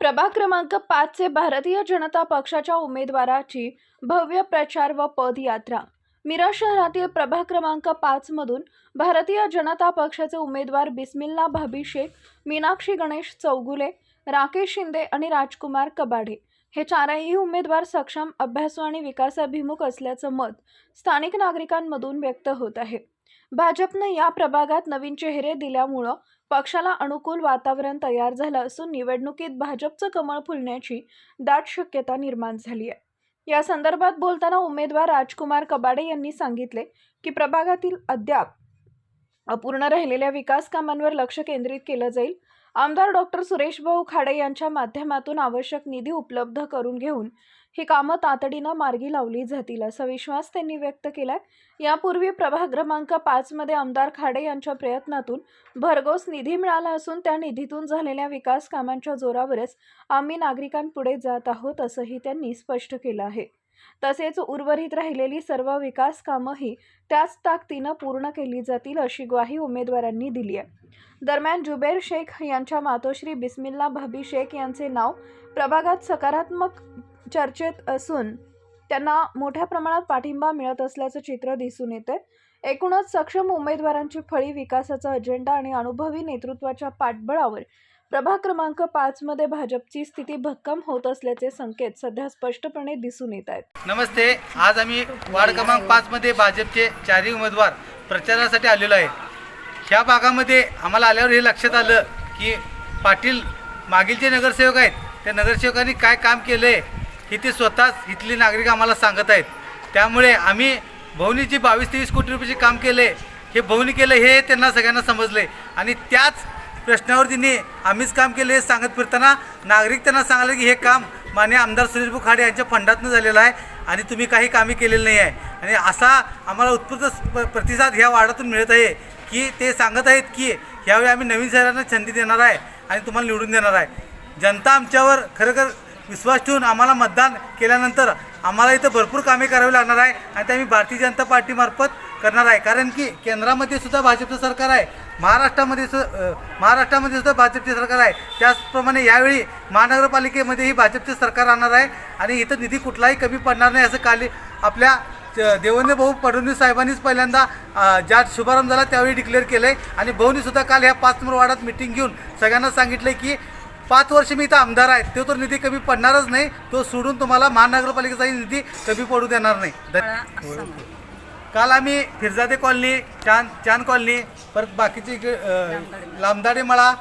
प्रभाग क्रमांक पाचचे भारतीय जनता पक्षाच्या उमेदवाराची भव्य प्रचार व पदयात्रा. मिरज शहरातील प्रभाग क्रमांक पाचमधून भारतीय जनता पक्षाचे उमेदवार बिस्मिल्ला भाभी शेख मीनाक्षी गणेश चौगुले राकेश शिंदे आणि राजकुमार कबाडे हे चारही उमेदवार सक्षम अभ्यासू आणि विकासाभिमुख असल्याचं मत स्थानिक नागरिकांमधून व्यक्त होत आहे. भाजपनं या प्रभागात नवीन चेहरे दिल्यामुळं पक्षाला अनुकूल वातावरण तयार झालं असून निवडणुकीत भाजपचं कमळ फुलण्याची दाट शक्यता निर्माण झाली आहे. या संदर्भात बोलताना उमेदवार राजकुमार कबाडे यांनी सांगितले की प्रभागातील अद्याप अपूर्ण राहिलेल्या विकास कामांवर लक्ष केंद्रित केलं जाईल. आमदार डॉक्टर सुरेश भाऊ खाडे यांच्या माध्यमातून आवश्यक निधी उपलब्ध करून घेऊन ही कामं तातडीनं मार्गी लावली जातील असा विश्वास त्यांनी व्यक्त केलाय. यापूर्वी प्रभाग क्रमांक पाचमध्ये आमदार खाडे यांच्या प्रयत्नातून भरघोस निधी मिळाला असून त्या निधीतून झालेल्या विकास कामांच्या जोरावरच आम्ही नागरिकांपुढे जात आहोत असंही त्यांनी स्पष्ट केलं आहे. तसेच उर्वरित राहिलेली सर्व विकास कामंही त्याच ताकदीनं पूर्ण केली जातील अशी ग्वाही उमेदवारांनी दिली आहे. दरम्यान जुबेर शेख यांच्या मातोश्री बिस्मिल्ला भाभी शेख यांचे नाव प्रभागात सकारात्मक चर्चेत असून त्यांना मोठ्या प्रमाणात पाठिंबा मिळत असल्याचं चित्र दिसून येते. एकूणच सक्षम उमेदवारांची फळी विकासाचा अजेंडा आणि अनुभवी नेतृत्वाच्या पाठबळावर प्रभाग क्रमांक पाचमध्ये भाजपची स्थिती भक्कम होत असल्याचे संकेत सध्या स्पष्टपणे दिसून येत आहेत. नमस्ते आज आम्ही वार्ड क्रमांक पाचमध्ये भाजपचे चारही उमेदवार प्रचारासाठी आलेलो आहे. ह्या भागामध्ये आम्हाला आल्यावर हे लक्षात आलं की पाटील मागील जे नगरसेवक आहेत त्या नगरसेवकांनी काय काम केलं आहे हे ते स्वतःच इथले नागरिक आम्हाला सांगत आहेत. त्यामुळे आम्ही भवनीची बावीस तेवीस कोटी रुपयाचे काम केले हे भवनी केलं हे त्यांना सगळ्यांना समजले आणि त्याच प्रश्नावर तिने आम्हीच काम केले हे सांगत फिरताना नागरिक त्यांना सांगाले की हे काम मान्य आमदार सुरेश बुखाडे यांच्या फंडातनं झालेलं आहे आणि तुम्ही काही कामे केलेली नाही आहे. आणि असा आम्हाला उत्स्फूर्त प- प्रतिसाद ह्या वार्डातून मिळत आहे की ते सांगत आहेत की ह्यावेळी आम्ही नवीन शहरांना संधी देणार आहे आणि तुम्हाला निवडून देणार आहे. जनता आमच्यावर खरोखर विश्वास ठेवून आम्हाला मतदान केल्यानंतर आम्हाला इथं भरपूर कामे करावी लागणार आहे आणि ते आम्ही भारतीय जनता पार्टीमार्फत करणार आहे. कारण की केंद्रामध्ये सुद्धा भाजपचं सरकार आहे. महाराष्ट्रामध्ये सु महाराष्ट्रामध्ये सुद्धा भाजपचे सरकार आहे. त्याचप्रमाणे यावेळी महानगरपालिकेमध्येही भाजपचे सरकार राहणार आहे आणि इथं निधी कुठलाही कमी पडणार नाही असं काल आपल्या च- देवेंद्र भाऊ फडणवीस साहेबांनीच पहिल्यांदा ज्या शुभारंभ झाला त्यावेळी डिक्लेअर केलं आहे आणि भाऊनीसुद्धा काल ह्या पाच नंबर वार्डात मिटिंग घेऊन सगळ्यांना सांगितलं की पाच वर्ष मी इथं आमदार आहे. तो तर निधी कमी पडणारच नाही. तो सोडून तुम्हाला महानगरपालिकेचाही निधी कमी पडू देणार नाही. काल आम्ही फिरजादे कॉलनी चांद चांद कॉलनी परत बाकीचे लांबदाडे मळा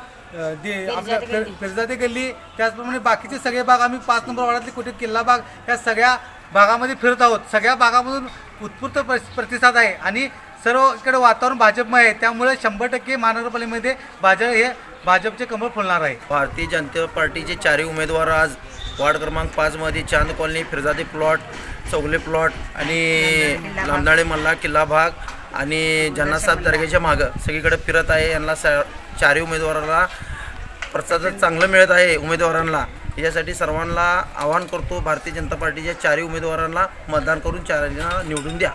फिरजादे गल्ली. त्याचप्रमाणे बाकीचे सगळे भाग आम्ही पाच नंबर वार्डातले कुठे किल्ला भाग ह्या सगळ्या भागामध्ये फिरत आहोत. सगळ्या भागामधून उत्स्फूर्त प्र- प्रतिसाद आहे. आणि सर्व इकडे वातावरण भाजपमय आहे. त्यामुळे शंभर टक्के महानगरपालिकेमध्ये भाजप हे भाजपचे कमळ फुलणार आहे. भारतीय जनता पार्टीचे चारही उमेदवार आज वार्ड क्रमांक पाचमध्ये Chand colony Firjadi plot Chougale plot आणि लांबदाळे मल्ला किल्ला भाग आणि जन्नासाहेब दर्गेच्या मागं सगळीकडे फिरत आहे. यांना स चारही उमेदवाराला प्रतिसाद चांगलं मिळत आहे उमेदवारांना. यासाठी सर्वांना आवाहन करतो भारतीय जनता पार्टीच्या चारही उमेदवारांना मतदान करून चारांना निवडून द्या.